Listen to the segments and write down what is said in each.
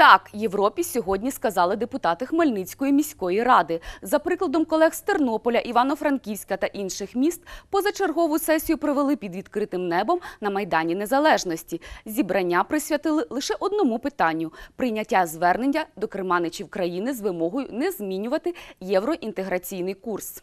Так, Європі сьогодні сказали депутати Хмельницької міської ради. За прикладом колег з Тернополя, Івано-Франківська та інших міст, позачергову сесію провели під відкритим небом на Майдані Незалежності. Зібрання присвятили лише одному питанню – прийняття звернення до керманичів країни з вимогою не змінювати євроінтеграційний курс.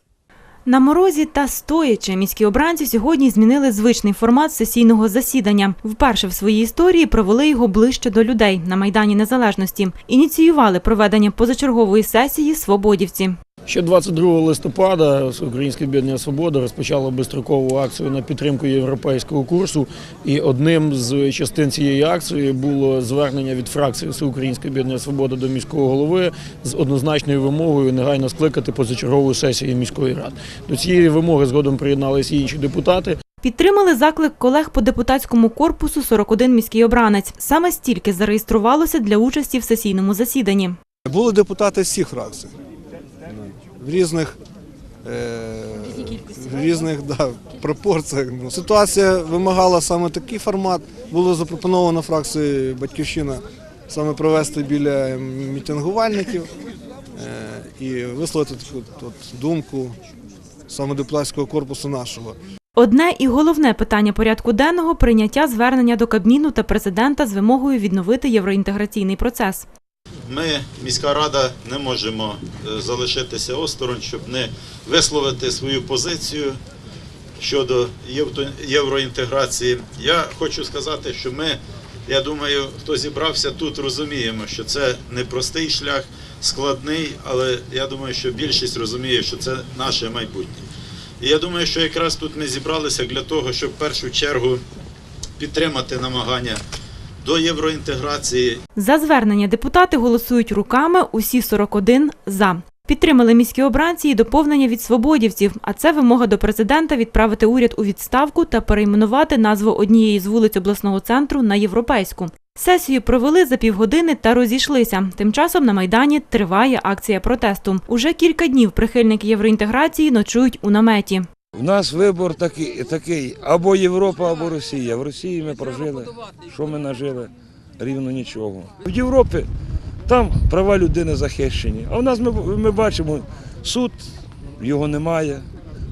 На морозі та стоячи міські обранці сьогодні змінили звичний формат сесійного засідання. Вперше в своїй історії провели його ближче до людей на Майдані Незалежності. Ініціювали проведення позачергової сесії свободівці. Ще 22 листопада Українське об'єднання Свобода розпочало безстрокову акцію на підтримку європейського курсу. І одним з частин цієї акції було звернення від фракції Всеукраїнське об'єднання Свобода до міського голови з однозначною вимогою негайно скликати позачергову сесію міської ради. До цієї вимоги згодом приєдналися і інші депутати. Підтримали заклик колег по депутатському корпусу 41 міський обранець. Саме стільки зареєструвалося для участі в сесійному засіданні. Були депутати з всіх фракцій. В різних, е, в різних да, пропорціях. Ну, Ситуація вимагала саме такий формат. Було запропоновано фракцією Батьківщина саме провести біля мітингувальників е, і висловити таку от, думку саме депутатського корпусу нашого. Одне і головне питання порядку денного прийняття звернення до Кабміну та президента з вимогою відновити євроінтеграційний процес. Ми, міська рада, не можемо е, залишитися осторонь, щоб не висловити свою позицію щодо євроінтеграції. Я хочу сказати, що ми, я думаю, хто зібрався тут, розуміємо, що це непростий шлях, складний, але я думаю, що більшість розуміє, що це наше майбутнє. І я думаю, що якраз тут ми зібралися для того, щоб в першу чергу підтримати намагання до євроінтеграції За звернення депутати голосують руками усі 41 за. Підтримали міські обранці і доповнення від свободівців, а це вимога до президента відправити уряд у відставку та перейменувати назву однієї з вулиць обласного центру на європейську. Сесію провели за півгодини та розійшлися. Тим часом на майдані триває акція протесту. Уже кілька днів прихильники євроінтеграції ночують у наметі. У нас вибор такий, такий або Європа, або Росія. В Росії ми прожили. Що ми нажили? Рівно нічого. В Європі там права людини захищені. А у нас ми, ми бачимо, суд його немає,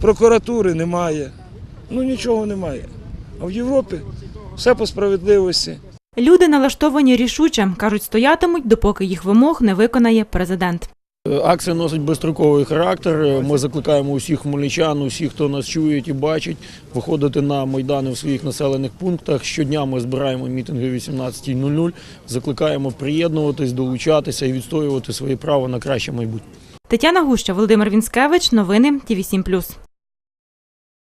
прокуратури немає. Ну нічого немає. А в Європі все по справедливості. Люди налаштовані рішуче, кажуть, стоятимуть, допоки їх вимог не виконає президент. Е, Акція носить безстроковий характер. Е, Ми закликаємо усіх хмельничан, усіх, хто нас чує і бачить, виходити на майдани в своїх населених пунктах. Щодня ми збираємо мітинги о 18.00, закликаємо приєднуватись, долучатися і відстоювати своє право на краще майбутнє. Тетяна Гуща, Володимир Вінськевич, новини Ті 7+.